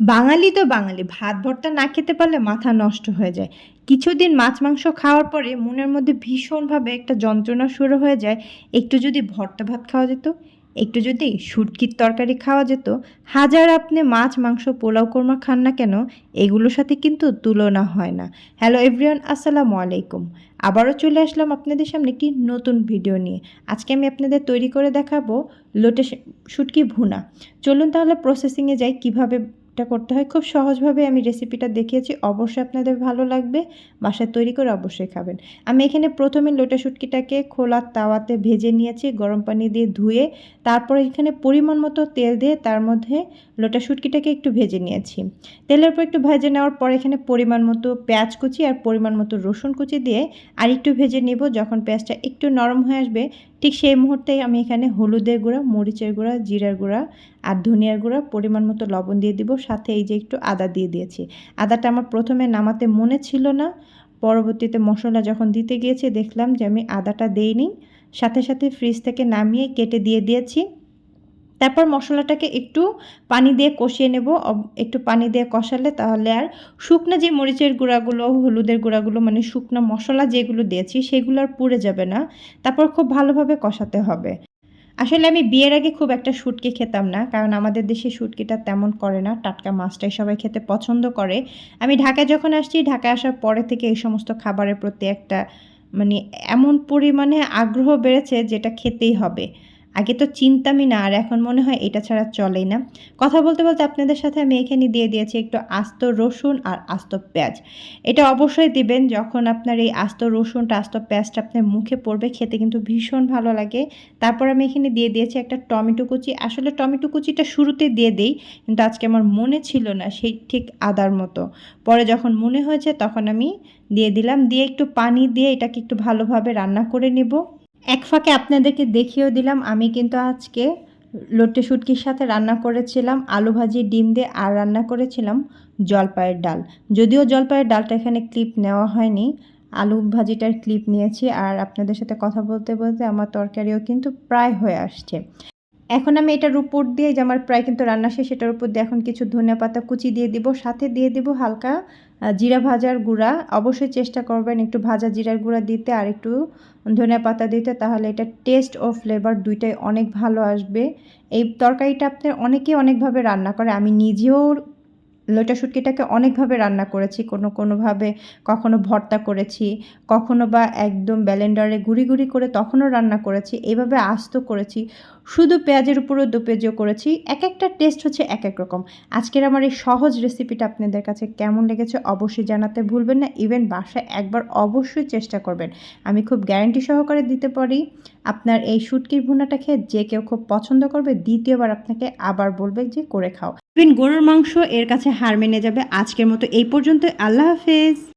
বাঙালি তো বাঙালি, ভাত, ভর্তা না খেতে পারলে মাথা নষ্ট হয়ে যায়। কিছুদিন মাছ, মাংস খাওয়ার পরে মনের মধ্যে ভীষণভাবে একটা যন্ত্রণা শুরু হয়ে যায়। একটু যদি ভর্তা ভাত খাওয়া যেত, একটু যদি শুটকির তরকারি খাওয়া যেত, হাজার আপনি মাছ, মাংস, পোলাও, কোরমা খান না কেন, এগুলোর সাথে কিন্তু তুলনা হয় না। হ্যালো এভরিওয়ান, আসসালামু আলাইকুম। আবারও চলে আসলাম আপনাদের সামনে একটি নতুন ভিডিও নিয়ে। আজকে আমি আপনাদের তৈরি করে দেখাবো লোটে শুটকি ভুনা। চলুন তাহলে প্রসেসিংয়ে যাই, কীভাবে এটা করতে হয়। খুব সহজভাবে আমি রেসিপিটা দেখিয়েছি। অবশ্যই আপনাদের ভালো লাগবে। বাসায় তৈরি করে অবশ্যই খাবেন। আমি এখানে প্রথমে লোটা শুটকিটাকে খোলা তাওয়াতে ভেজে নিয়েছি, গরম পানি দিয়ে ধুয়ে, তারপর এখানে পরিমাণ মতো তেল দিয়ে তার মধ্যে লোটা শুটকিটাকে একটু ভেজে নিয়েছি। তেলের উপর একটু ভেজে নেওয়ার পর এখানে পরিমাণ মতো পেঁয়াজ কুচি আর পরিমাণ মতো রসুন কুচি দিয়ে আর একটু ভেজে নেব। যখন পেঁয়াজটা একটু নরম হয়ে আসবে ঠিক সেই মুহূর্তেই আমি এখানে হলুদের গুঁড়া, মরিচের গুঁড়া, জিরার গুঁড়া আর ধনিয়ার গুঁড়া পরিমাণ মতো লবণ দিয়ে দিব। সাথে এই যে একটু আদা দিয়ে দিয়েছি। আদাটা আমার প্রথমে নামাতে মনে ছিল না। পরবর্তীতে মশলা যখন দিতে গিয়েছি দেখলাম যে আমি আদাটা দেইনি। সাথে সাথে ফ্রিজ থেকে নামিয়ে কেটে দিয়ে দিয়েছি। তারপর মশলাটাকে একটু পানি দিয়ে কষিয়ে নেব। একটু পানি দিয়ে কষালে তাহলে আর শুকনো যে মরিচের গুঁড়াগুলো, হলুদের গুঁড়াগুলো মানে শুকনো মশলা যেগুলো দিয়েছি, সেগুলো আর পুড়ে যাবে না। তারপর খুব ভালোভাবে কষাতে হবে। আসলে আমি বিয়ের আগে খুব একটা শুটকি খেতাম না, কারণ আমাদের দেশে শুটকিটা তেমন করে না, টাটকা মাছটাই সবাই খেতে পছন্দ করে। আমি ঢাকায় যখন আসছি, ঢাকায় আসার পরে থেকে এই সমস্ত খাবারের প্রতি একটা মানে এমন পরিমাণে আগ্রহ বেড়েছে যেটা খেতেই হবে। আগে তো চিনতামই না, আর এখন মনে হয় এটা ছাড়া চলেই না। কথা বলতে বলতে আপনাদের সাথে আমি এখানে দিয়ে দিয়েছি একটু আস্ত রসুন আর আস্ত পেঁয়াজ। এটা অবশ্যই দিবেন, যখন আপনার এই আস্ত রসুনটা, আস্ত পেঁয়াজটা আপনার মুখে পড়বে, খেতে কিন্তু ভীষণ ভালো লাগে। তারপর আমি এখানে দিয়ে দিয়েছি একটা টমেটো কুচি। আসলে টমেটো কুচিটা শুরুতে দিয়ে দিই, কিন্তু আজকে আমার মনে ছিল না সেই ঠিক আদার মতো। পরে যখন মনে হয়েছে, তখন আমি দিয়ে দিলাম। দিয়ে একটু পানি দিয়ে এটাকে একটু ভালোভাবে রান্না করে নেব। এক ফাঁকে আপনাদেরকে দেখিয়েও দিলাম, আমি কিন্তু আজকে লোটে শুটকির সাথে রান্না করেছিলাম, আলু ভাজি, ডিম দিয়ে আর রান্না করেছিলাম জলপাইয়ের ডাল। যদিও জলপাইয়ের ডালটা এখানে ক্লিপ নেওয়া হয়নি, আলু ভাজিটার ক্লিপ নিয়েছি আর আপনাদের সাথে কথা বলতে বলতে আমার তরকারিও কিন্তু প্রায় হয়ে আসছে। এখন আমি এটার উপর দিয়ে যে আমার প্রায় কিন্তু রান্না শেষ, এটার উপর দিয়ে এখন কিছু ধনিয়া পাতা কুচি দিয়ে দিব, সাথে দিয়ে দিব হালকা জিরা ভাজার গুঁড়া। অবশ্যই চেষ্টা করবেন একটু ভাজা জিরার গুঁড়া দিতে আর একটু ধনিয়া পাতা দিতে, তাহলে এটা টেস্ট ও ফ্লেভার দুইটাই অনেক ভালো আসবে। এই তরকারিটা আপনার অনেকেই অনেকভাবে রান্না করে, আমি নিজেও লোটা শুটকিটাকে অনেকভাবে রান্না করেছি, কোনো কোনোভাবে কখনো ভর্তা করেছি, কখনো বা একদম ব্যালেন্ডারে গুঁড়ি গুঁড়ি করে তখনও রান্না করেছি, এভাবে আস্ত করেছি। শুধু পেঁয়াজের উপরও দু পেঁয়াজও করেছি এক একটা টেস্ট হচ্ছে এক এক রকম। আজকের আমার এই সহজ রেসিপিটা আপনাদের কাছে কেমন লেগেছে অবশ্যই জানাতে ভুলবেন না, ইভেন বাসায় একবার অবশ্যই চেষ্টা করবেন। আমি খুব গ্যারান্টি সহকারে দিতে পারি। আপনার এই শুটকির ভুনাটা খেয়ে যে কেউ খুব পছন্দ করবে, দ্বিতীয়বার আপনাকে আবার বলবে যে, করে খাও। গরুর মাংস এর কাছে হার মেনে যাবে আজকের মতো এই পর্যন্ত আল্লাহ হাফেজ।